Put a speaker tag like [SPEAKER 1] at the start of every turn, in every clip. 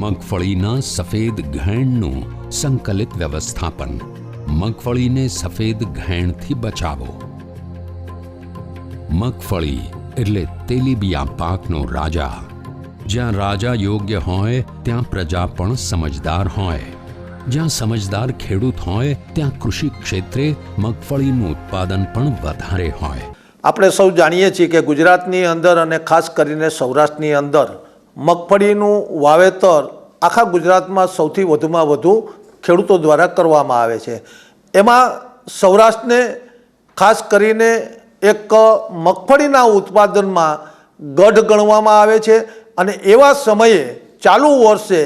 [SPEAKER 1] મગફળીના સફેદ ઘેણનું સંકલિત વ્યવસ્થાપન. મગફળીને સફેદ ઘેણથી બચાવો. મગફળી એટલે તેલીબિયા પાકનો રાજા. જ્યાં રાજા યોગ્ય હોય, ત્યાં પ્રજા પણ સમજદાર હોય. જ્યાં સમજદાર ખેડૂત હોય, ત્યાં કૃષિ ક્ષેત્રે મગફળીનું ઉત્પાદન પણ વધારે હોય.
[SPEAKER 2] આપણે સૌ જાણીએ છીએ કે ગુજરાતની અંદર અને ખાસ કરીને સૌરાષ્ટ્રની અંદર મગફળીનું વાવેતર આખા ગુજરાતમાં સૌથી વધુમાં વધુ ખેડૂતો દ્વારા કરવામાં આવે છે. એમાં સૌરાષ્ટ્રને ખાસ કરીને એક મગફળીના ઉત્પાદનમાં ગઢ ગણવામાં આવે છે અને એવા સમયે ચાલુ વર્ષે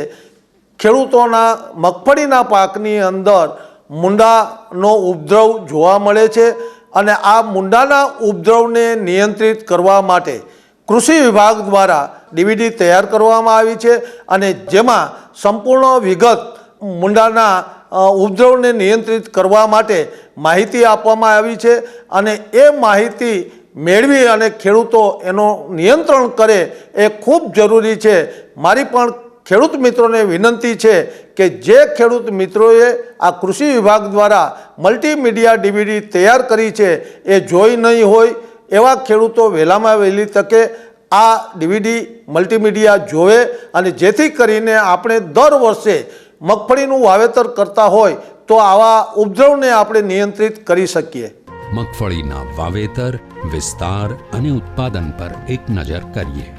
[SPEAKER 2] ખેડૂતોના મગફળીના પાકની અંદર મુંડાનો ઉપદ્રવ જોવા મળે છે અને આ મુંડાના ઉપદ્રવને નિયંત્રિત કરવા માટે કૃષિ વિભાગ દ્વારા ડીવીડી તૈયાર કરવામાં આવી છે અને જેમાં સંપૂર્ણ વિગત મુંડાના ઉપદ્રવને નિયંત્રિત કરવા માટે માહિતી આપવામાં આવી છે અને એ માહિતી મેળવી અને ખેડૂતો એનો નિયંત્રણ કરે એ ખૂબ જરૂરી છે. મારી પણ ખેડૂત મિત્રોને વિનંતી છે કે જે ખેડૂત મિત્રોએ આ કૃષિ વિભાગ દ્વારા મલ્ટીમીડિયા ડીવીડી તૈયાર કરી છે એ જોઈ નહીં હોય એવા ખેડૂતો વહેલામાં વહેલી તકે આ ડીવીડી મલ્ટીમીડિયા જોવે અને જેથી કરીને આપણે દર વર્ષે મગફળીનું વાવેતર કરતા હોય તો આવા ઉપદ્રવને આપણે નિયંત્રિત કરી શકીએ.
[SPEAKER 1] મગફળીના વાવેતર, વિસ્તાર અને ઉત્પાદન પર એક નજર કરીએ.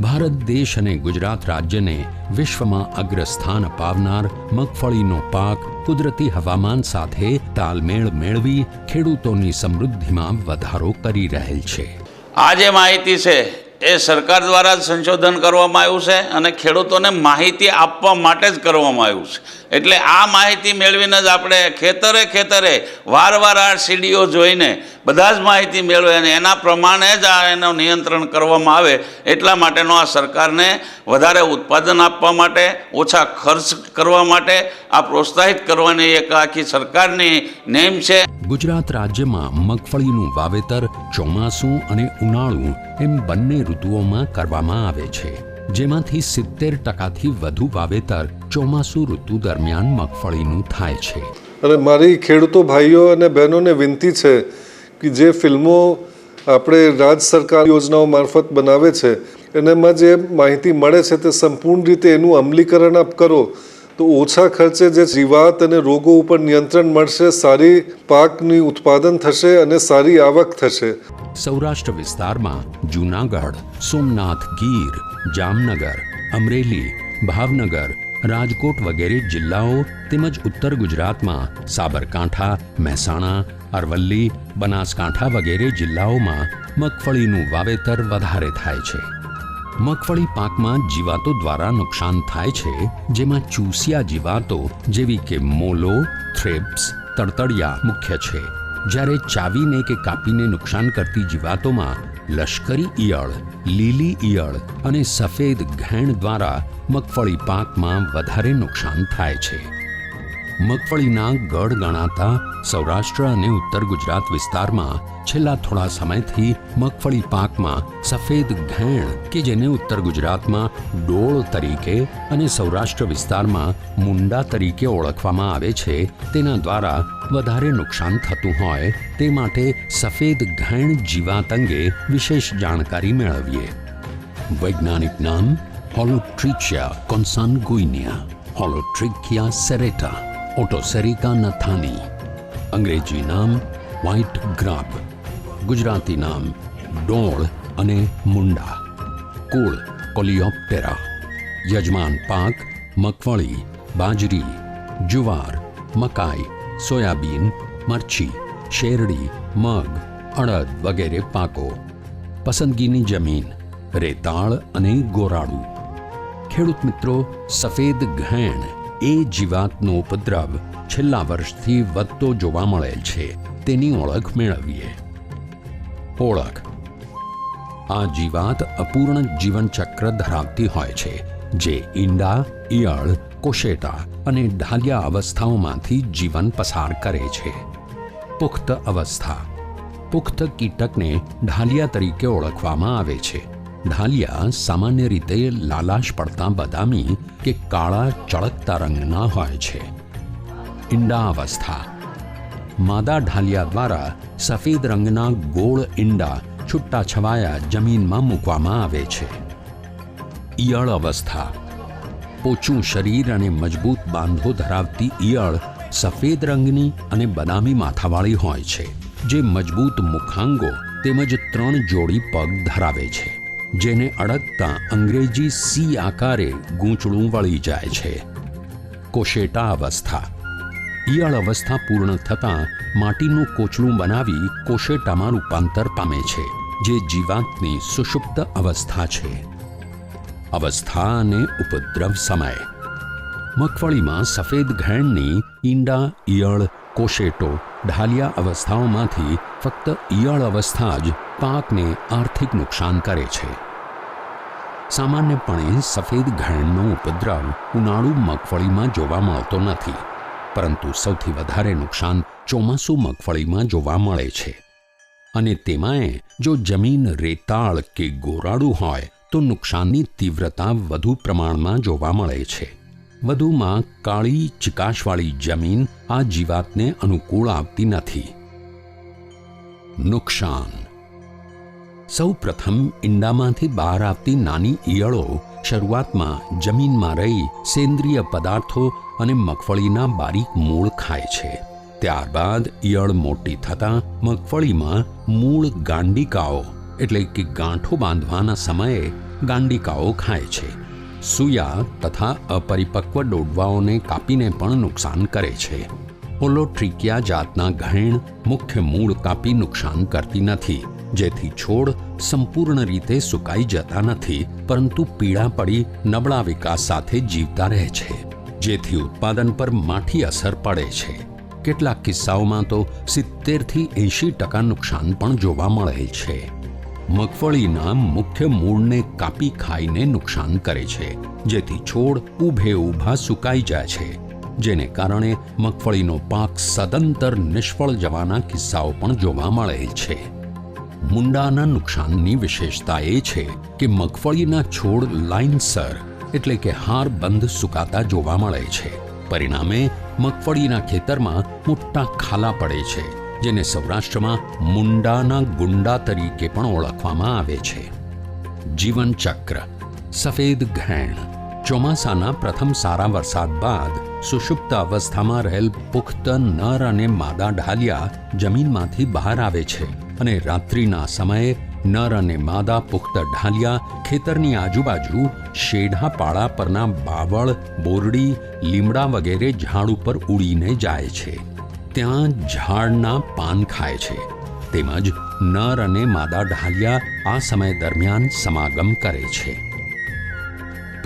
[SPEAKER 1] ભારત દેશ અને ગુજરાત રાજ્યને વિશ્વમાં અગ્રસ્થાન અપાવનાર મગફળીનો પાક કુદરતી હવામાન સાથે તાલમેળ મેળવી ખેડૂતોની સમૃદ્ધિમાં વધારો કરી રહેલ છે.
[SPEAKER 3] આ જે માહિતી છે, એ સરકાર દ્વારા જ સંશોધન કરવામાં આવ્યું છે અને ખેડૂતોને માહિતી આપવા માટે જ કરવામાં આવ્યું છે. એટલે આ માહિતી મેળવીને જ આપણે ખેતરે ખેતરે વાર વાર આ સીડીઓ જોઈને બધા જ માહિતી મેળવે અને એના પ્રમાણે જ આ એનું નિયંત્રણ કરવામાં આવે એટલા માટેનો આ સરકારને વધારે ઉત્પાદન આપવા માટે, ઓછા ખર્ચ કરવા માટે આ પ્રોત્સાહિત કરવાની એક આખી સરકારની નેમ છે.
[SPEAKER 1] ગુજરાત રાજ્યમાં મગફળીનું વાવેતર, ચોમાસું અને ઉનાળું એમ બંને ઋતુઓમાં કરવામાં આવે છે. જેમાંથી સિત્તેર ટકાથી વધુ વાવેતર ચોમાસુ ઋતુ દરમિયાન મગફળીનું થાય છે.
[SPEAKER 4] અને મારી ખેડૂતો ભાઈઓ અને બહેનોને વિનંતી છે કે જે ફિલ્મો આપણે રાજ્ય સરકાર યોજનાઓ મારફત બનાવે છે, એનામાં જે માહિતી મળે છે તે સંપૂર્ણ રીતે એનું અમલીકરણ આપ કરો. તો ઓછા ખર્ચે જે જીવાત અને રોગો ઉપર નિયંત્રણ મળશે, સારી પાકની ઉત્પાદન થશે અને સારી આવક થશે.
[SPEAKER 1] સૌરાષ્ટ્ર વિસ્તારમાં જૂનાગઢ, સોમનાથ, ગીર, જામનગર, અમરેલી, ભાવનગર, રાજકોટ વગેરે જિલ્લાઓ તેમજ ઉત્તર ગુજરાતમાં સાબરકાંઠા, મહેસાણા, અરવલ્લી, બનાસકાંઠા વગેરે જિલ્લાઓમાં મગફળીનું વાવેતર વધારે થાય છે. મગફળી પાકમાં જીવાતો દ્વારા નુકસાન થાય છે, જેમાં ચૂસિયા જીવાતો જેવી કે મોલો, થ્રેપ્સ, તડતડિયા મુખ્ય છે. જ્યારે ચાવીને કે કાપીને નુકસાન કરતી જીવાતોમાં લશ્કરી ઈયળ, લીલી ઈયળ અને સફેદ ઘેણ દ્વારા મગફળી પાકમાં વધારે નુકસાન થાય છે. મગફળીના ગઢ ગણાતા સૌરાષ્ટ્ર અને ઉત્તર ગુજરાત વિસ્તારમાં છેલ્લા થોડા સમયથી મગફળી પાકમાં સફેદ ઘેણ કે જેને ઉત્તર ગુજરાતમાં ડોળ તરીકે અને સૌરાષ્ટ્ર વિસ્તારમાં મુંડા તરીકે ઓળખવામાં આવે છે, તેના દ્વારા વધારે નુકસાન થતું હોય તે માટે સફેદ ઘેણ જીવાત અંગે વિશેષ જાણકારી મેળવીએ. વૈજ્ઞાનિક નામ હોલોટ્રિચિયા કોન્સાન ગુઇનિયા હોલોટ્રિકિયા સેરેટા ઓટોસેરિકા નથાની. અંગ્રેજી નામ વ્હાઇટ ગ્રાબ. ગુજરાતી નામ ડોળ અને મુંડા. કુળ કોલિયોપ્ટેરા. યજમાન પાક મગફળી, બાજરી, જુવાર, મકાઈ, સોયાબીન, મરચી, શેરડી, મગ, અડદ વગેરે પાકો. પસંદગીની જમીન રેતાળ અને ગોરાળું ખેડૂત મિત્રો સફેદ ઘેણ એ જીવાતનો ઉપદ્રવ છેલ્લા વર્ષથી વધતો જોવા મળેલ છે. તેની ઓળખ મેળવીએ. ઓળખ. આ જીવાત અપૂર્ણ જીવનચક્ર ધરાવતી હોય છે, જે ઈંડા, ઈયળ, કોશેટા અને ઢાલિયા અવસ્થાઓમાંથી જીવન પસાર કરે છે. પુખ્ત અવસ્થા. પુખ્ત કીટકને ઢાલિયા તરીકે ઓળખવામાં આવે છે. ઢાલિયા સામાન્ય રીતે લાલાશ પડતા બદામી કે કાળા ચળકતા રંગના હોય છે. ઈંડા અવસ્થા. માદા ઢાલિયા દ્વારા સફેદ રંગના ગોળ ઈંડા છૂટા છવાયા જમીનમાં મૂકવામાં આવે છે. ઈયળ અવસ્થા. પોચું શરીર અને મજબૂત બાંધો ધરાવતી ઈયળ સફેદ રંગની અને બદામી માથાવાળી હોય છે, જે મજબૂત મુખાંગો તેમજ ત્રણ જોડી પગ ધરાવે છે. જેને અડકતા અંગ્રેજી સી આકારે ગૂંચળું વળી જાય છે. કોશેટા અવસ્થા ઈયળ અવસ્થા પૂર્ણ થતાં માટીનું કોચલું બનાવી કોશેટામાં રૂપાંતર પામે છે, જે જીવાતની સુષુપ્ત અવસ્થા છે. અવસ્થા અને ઉપદ્રવ સમય. મગફળીમાં સફેદ ઘેણની ઈંડા, ઈયળ, કોશેટો, ઢાલિયા અવસ્થાઓમાંથી ફક્ત ઈયળ અવસ્થા જ પાકને આર્થિક નુકસાન કરે છે. સામાન્યપણે સફેદ ઘેણનો ઉપદ્રવ ઉનાળુ મગફળીમાં જોવા મળતો નથી, પરંતુ સૌથી વધારે નુકસાન ચોમાસુ મગફળીમાં જોવા મળે છે. અને તેમાંય જો જમીન રેતાળ કે ગોરાડું હોય, તો નુકસાનની તીવ્રતા વધુ પ્રમાણમાં જોવા મળે છે. વધુમાં કાળી, ચિકાશવાળી જમીન આ જીવાતને અનુકૂળ આપતી નથી. નુકસાન સૌ પ્રથમ ઈંડામાંથી બહાર આવતી નાની ઈયળો શરૂઆતમાં જમીનમાં રહી સેન્દ્રિય પદાર્થો અને મગફળીના બારીક મૂળ ખાય છે. ત્યારબાદ ઈયળ મોટી થતાં મગફળીમાં મૂળ ગાંડિકાઓ એટલે કે ગાંઠો બાંધવાના સમયે ગાંડિકાઓ ખાય છે. સૂયા તથા અપરિપક્વ ડોડવાઓને કાપીને પણ નુકસાન કરે છે. ઓલોટ્રિકિયા જાતના ઘેણ મુખ્ય મૂળ કાપી નુકસાન કરતી નથી. જેથી છોડ સંપૂર્ણ રીતે સુકાઈ જતા નથી, પરંતુ પીળા પડી નબળા વિકાસ સાથે જીવતા રહે છે, જેથી ઉત્પાદન પર માઠી અસર પડે છે. કેટલાક કિસ્સાઓમાં તો સિત્તેરથી એંશી ટકા નુકસાન પણ જોવા મળે છે. મગફળીના મુખ્ય મૂળને કાપી ખાઈને નુકસાન કરે છે, જેથી છોડ ઊભે ઊભા સુકાઈ જાય છે, જેને કારણે મગફળીનો પાક સદંતર નિષ્ફળ જવાના કિસ્સાઓ પણ જોવા મળે છે. મુંડાના નુકસાનની વિશેષતા એ છે કે મગફળીના છોડ લાઇનસર એટલે કે હાર બંધ સુકાતા જોવા મળે છે. પરિણામે, મગફળીના ખેતરમાં મોટા ખાલા પડે છે, જેને સૌરાષ્ટ્રમાં મુંડાના ગુંડા તરીકે પણ ઓળખવામાં આવે છે. જીવનચક્ર સફેદ ઘેણ. ચોમાસાના પ્રથમ સારા વરસાદ બાદ સુષુપ્ત અવસ્થામાં રહેલ પુખ્ત નર અને માદા ઢાલિયા જમીનમાંથી બહાર આવે છે. અને રાત્રિના સમયે નર અને માદા પુખ્ત ઢાલિયા ખેતરની આજુબાજુ શેઢા પાળા પરના બાવળ, બોરડી, લીમડા વગેરે ઝાડ ઉપર ઉડીને જાય છે. ત્યાં ઝાડના પાન ખાય છે. તેમજ નર અને માદા ઢાલિયા આ સમય દરમિયાન સમાગમ કરે છે.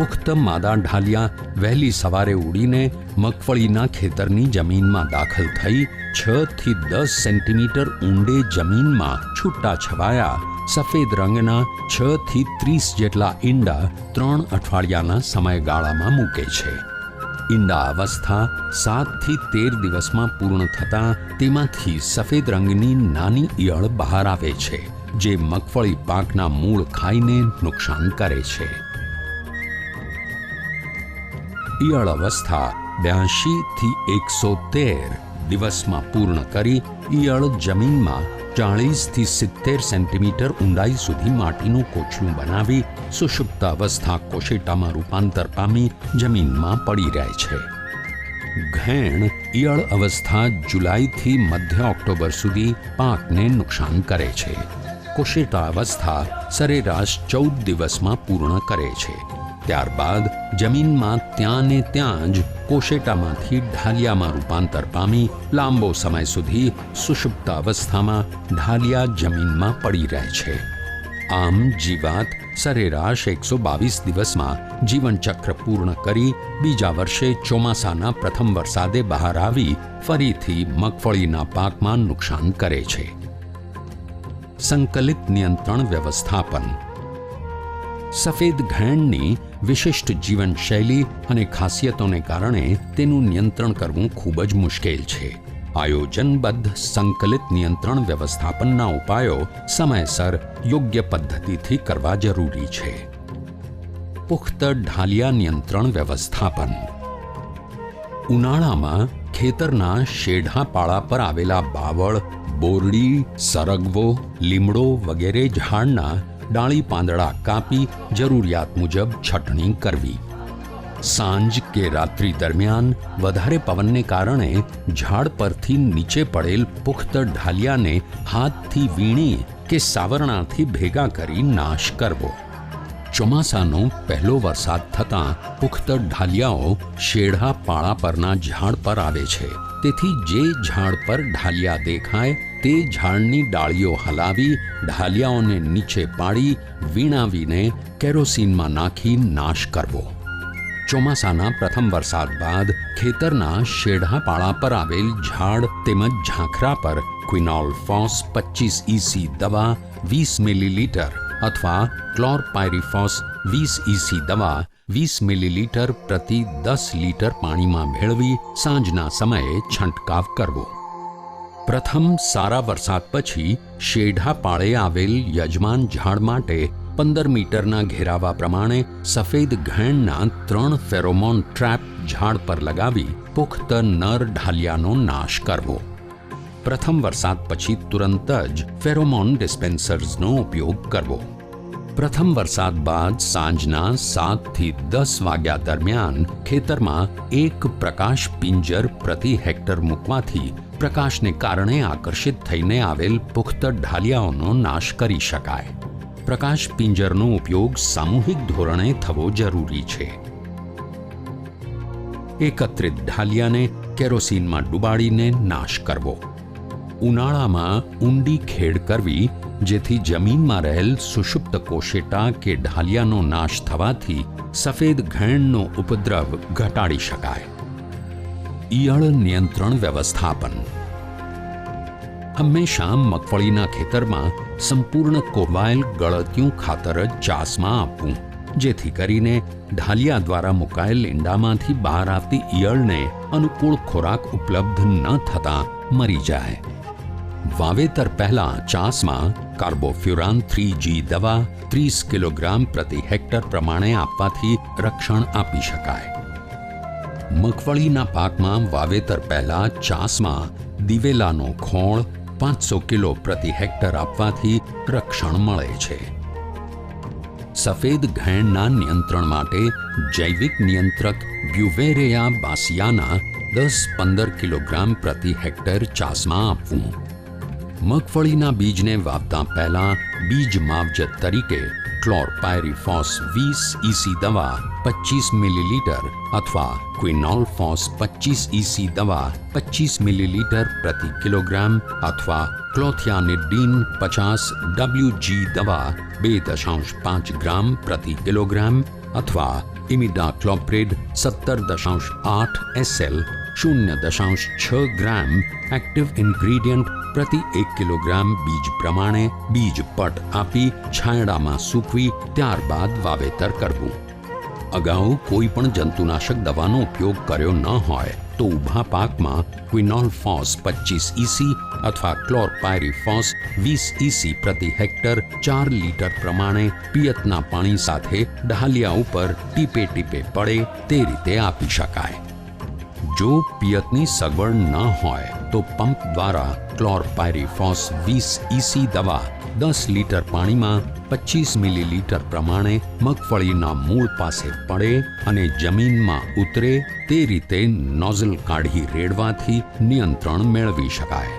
[SPEAKER 1] પુખ્ત માદા ઢાલિયા વહેલી સવારે ઉડીને મગફળીના ખેતરની જમીનમાં દાખલ થઈ છ થી દસ સેન્ટીમીટર ઊંડે જમીનમાં છૂટા છવાયા. સફેદ રંગના છ થી ત્રીસ જેટલા ઈંડા ત્રણ અઠવાડિયાના સમયગાળામાં મૂકે છે. ઈંડા અવસ્થા સાતથી તેર દિવસમાં પૂર્ણ થતાં તેમાંથી સફેદ રંગની નાની ઈયળ બહાર આવે છે, જે મગફળી પાકના મૂળ ખાઈને નુકસાન કરે છે. ઈયળ અવસ્થા બ્યાસી થી એકસો તેર દિવસમાં પૂર્ણ કરી ઈયળ જમીનમાં ચાળીસથી સિત્તેર સેન્ટીમીટર ઊંડાઈ સુધી માટીનું કોછલું બનાવી સુષુપ્ત અવસ્થા કોશેટામાં રૂપાંતર પામી જમીનમાં પડી રહે છે. ઘેણ ઈયળ અવસ્થા જુલાઈથી મધ્ય ઓક્ટોબર સુધી પાકને નુકસાન કરે છે. કોશેટા અવસ્થા સરેરાશ ચૌદ દિવસમાં પૂર્ણ કરે છે. ત્યારબાદ જમીનમાં ત્યાં ને ત્યાં જ કોશેટામાંથી ઢાલિયામાં રૂપાંતર પામી લાંબો સમય સુધી સુષુપ્તાવસ્થામાં ઢાલિયા જમીનમાં પડી રહે છે. આમ જીવાત સરેરાશ એકસો બાવીસ દિવસમાં જીવનચક્ર પૂર્ણ કરી બીજા વર્ષે ચોમાસાના પ્રથમ વરસાદે બહાર આવી ફરીથી મગફળીના પાકમાં નુકસાન કરે છે. સંકલિત નિયંત્રણ વ્યવસ્થાપન સફેદ ઘેણની વિશિષ્ટ જીવનશૈલી અને ખાસિયતોને કારણે તેનું નિયંત્રણ કરવું ખૂબ જ મુશ્કેલ છે. આયોજનબદ્ધ, સંકલિત નિયંત્રણ વ્યવસ્થાપનના ઉપાયો સમયસર, યોગ્ય પદ્ધતિથી કરવા જરૂરી છે. પુખ્ત ઢાલિયા નિયંત્રણ વ્યવસ્થાપન. ઉનાળામાં ખેતરના શેઢા પાળા પર આવેલા બાવળ, બોરડી, સરગવો, લીમડો વગેરે ઝાડના ડાળી પાંદડા કાપી જરૂરિયાત મુજબ છટણી કરવી સાંજ કે રાત્રિ દરમિયાન વધારે પવનને કારણે ઝાડ પરથી નીચે પડેલ પુખ્ત ઢાલિયાને હાથથી વીણી કે સાવરણાથી ભેગા કરી નાશ કરવો ચોમાસાનો પહેલો વરસાદ થતાં પુખ્ત ઢાલિયાઓ શેઢા પાળા પરના ઝાડ પર આવે છે. તેથી જે ઝાડ પર ઢાલિયા દેખાય, તે ઝાડની ડાળીઓ હલાવી ઢાલિયાઓને નીચે પાડી વીણાવીને કેરોસીનમાં નાખી નાશ કરવો. ચોમાસાના પ્રથમ વરસાદ બાદ ખેતરના શેઢા પાળા પર આવેલ ઝાડ તેમજ ઝાંખરા પર ક્વિનોલ ફોસ પચીસ ઇસી દવા વીસ મિલીલીટર અથવા ક્લોરપાયરીફોસ વીસ ઇસી દવા વીસ મિલીલીટર પ્રતિ દસ લીટર પાણીમાં ભેળવી સાંજના સમયે છંટકાવ કરવો પ્રથમ સારા વરસાદ પછી શેઢા પાળે આવેલ યજમાન ઝાડ માટે પંદર મીટરના ઘેરાવા પ્રમાણે સફેદ ઘેણના ત્રણ ફેરોમોન ટ્રેપ ઝાડ પર લગાવી પુખ્ત નર ઢાલિયાનો નાશ કરવો પ્રથમ વરસાદ પછી તુરંત જ ફેરોમોન ડિસ્પેન્સર્સનો ઉપયોગ કરવો પ્રથમ વરસાદ બાદ સાંજના સાતથી દસ વાગ્યા દરમિયાન ખેતરમાં એક પ્રકાશ પિંજર પ્રતિ હેક્ટર મૂકવાથી પ્રકાશને કારણે આકર્ષિત થઈને આવેલ પુખ્ત ઢાલિયાઓનો નાશ કરી શકાય. પ્રકાશ પિંજરનો ઉપયોગ સામૂહિક ધોરણે થવો જરૂરી છે. એકત્રિત ઢાલિયાને કેરોસીનમાં ડુબાડીને નાશ કરવો. ઉનાળામાં ઊંડી ખેડ કરવી, જેથી જમીનમાં રહેલ સુષુપ્ત કોશેટા કે ઢાલિયાનો નાશ થવાથી સફેદ ઘેણનો ઉપદ્રવ ઘટાડી શકાય. ઈયળ નિયંત્રણ વ્યવસ્થાપન. હંમેશા મગફળીના ખેતરમાં સંપૂર્ણ કોવાયેલ ગળતિયું ખાતર જ ચાસમાં આપવું, જેથી કરીને ઢાલિયા દ્વારા મુકાયેલ ઈંડામાંથી બહાર આવતી ઈયળને અનુકૂળ ખોરાક ઉપલબ્ધ ન થતાં મરી જાય. વાવેતર પહેલા ચાસમાં કાર્બોફ્યુરાન થ્રી જી દવા ત્રીસ કિલોગ્રામ પ્રતિ હેક્ટર પ્રમાણે આપવાથી રક્ષણ આપી શકાય. મગફળીના પાકમાં વાવેતર પહેલા ચાસમાં દિવેલાનો ખોળ પાંચસો કિલો પ્રતિ હેક્ટર આપવાથી રક્ષણ મળે છે. સફેદ ઘેણના નિયંત્રણ માટે જૈવિક નિયંત્રક બ્યુવેરેયા બાસિયાના દસ પંદર કિલોગ્રામ પ્રતિ હેક્ટર ચાસમાં આપવું. મગફળીના બીજને વાવતા પહેલા બીજ માવજત તરીકે ક્લોરપાયરીફોસ વીસ ઇસી દવા પચીસ મિલીલીટર અથવા ક્વિનોલફોસ પચીસ ઇસી દવા પચીસ મિલીલીટર પ્રતિ કિલોગ્રામ અથવા ક્લોથિયાનિડીન પચાસ ડબલ્યુજી દવા બે દશાંશ પાંચ ગ્રામ પ્રતિ કિલોગ્રામ અથવા ઇમિડાક્લોપ્રિડ સત્તર દશાંશ આઠ એસએલ શૂન્ય દશાંશ છ ગ્રામ એક્ટિવ ઇન્ગ્રીડિયન્ટ પ્રતિ એક કિલોગ્રામ બીજ પ્રમાણે બીજ પટ આપી છાંયડામાં સૂકવી ત્યારબાદ વાવેતર કરવું અગાઉ કોઈ પણ જંતુનાશક દવાનો ઉપયોગ કર્યો ન હોય તો ઊભા પાકમાં ક્વિનોલ ફોસ પચીસ ઇસી અથવા ક્લોરપાયરીફોસ વીસ ઇસી પ્રતિ હેક્ટર ચાર લીટર પ્રમાણે પિયતના પાણી સાથે ડાલિયા ઉપર ટીપે ટીપે પડે તે રીતે આપી શકાય જો પિયતની સગવડ ન હોય, તો પંપ દ્વારા ક્લોરપાયરીફોસ વીસ ઇસી દવા દસ લીટર પાણીમાં પચીસ મિલીલીટર પ્રમાણે મગફળીના મૂળ પાસે પડે અને જમીનમાં ઉતરે તે રીતે નોઝલ કાઢી રેડવાથી નિયંત્રણ મેળવી શકાય.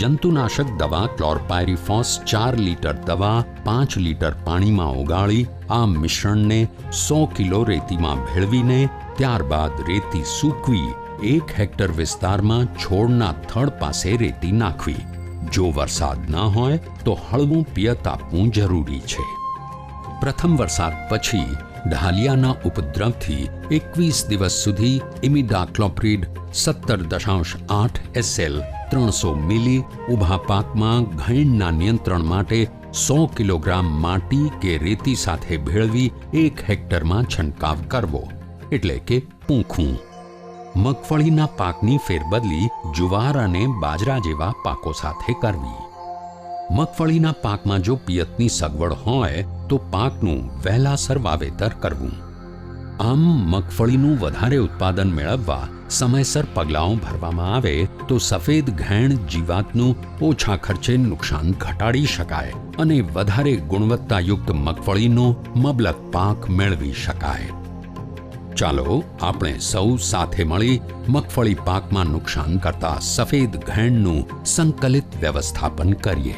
[SPEAKER 1] જંતુનાશક દવા ક્લોરપાયરીફોસ ચાર લીટર દવા પાંચ લીટર પાણીમાં ઓગાળી આ મિશ્રણને સો કિલો રેતીમાં ભેળવીને ત્યારબાદ રેતી સૂકવી, એક હેક્ટર વિસ્તારમાં છોડના થડ પાસે રેતી નાખવી. જો વરસાદ ન હોય, તો હળવું પિયત આપવું જરૂરી છે. પ્રથમ વરસાદ પછી ઢાલિયાના ઉપદ્રવથી એકવીસ દિવસ સુધી ઇમિડાક્લોપ્રિડ સત્તર દશાંશ આઠ એસએલ ત્રણસો મિલી ઊભા પાકમાં ઘાયણના નિયંત્રણ માટે સો કિલોગ્રામ માટી કે રેતી સાથે ભેળવી એક હેક્ટરમાં છંટકાવ કરવો. એટલે કે પૂંખું. મગફળીના પાકની ફેરબદલી જુવાર અને બાજરા જેવા પાકો સાથે કરવી. મગફળીના પાકમાં જો પિયતની સગવડ હોય, તો પાકનું વહેલાસર વાવેતર કરવું. આમ મગફળીનું વધારે ઉત્પાદન મેળવવા સમયસર પગલાંઓ ભરવામાં આવે, તો સફેદ ઘેણ જીવાતનું ઓછા ખર્ચે નુકસાન ઘટાડી શકાય અને વધારે ગુણવત્તાયુક્ત મગફળીનો મબલક પાક મેળવી શકાય. ચાલો આપણે સૌ સાથે મળી મગફળી પાકમાં નુકસાન કરતા સફેદ ઘેણનું સંકલિત વ્યવસ્થાપન કરીએ.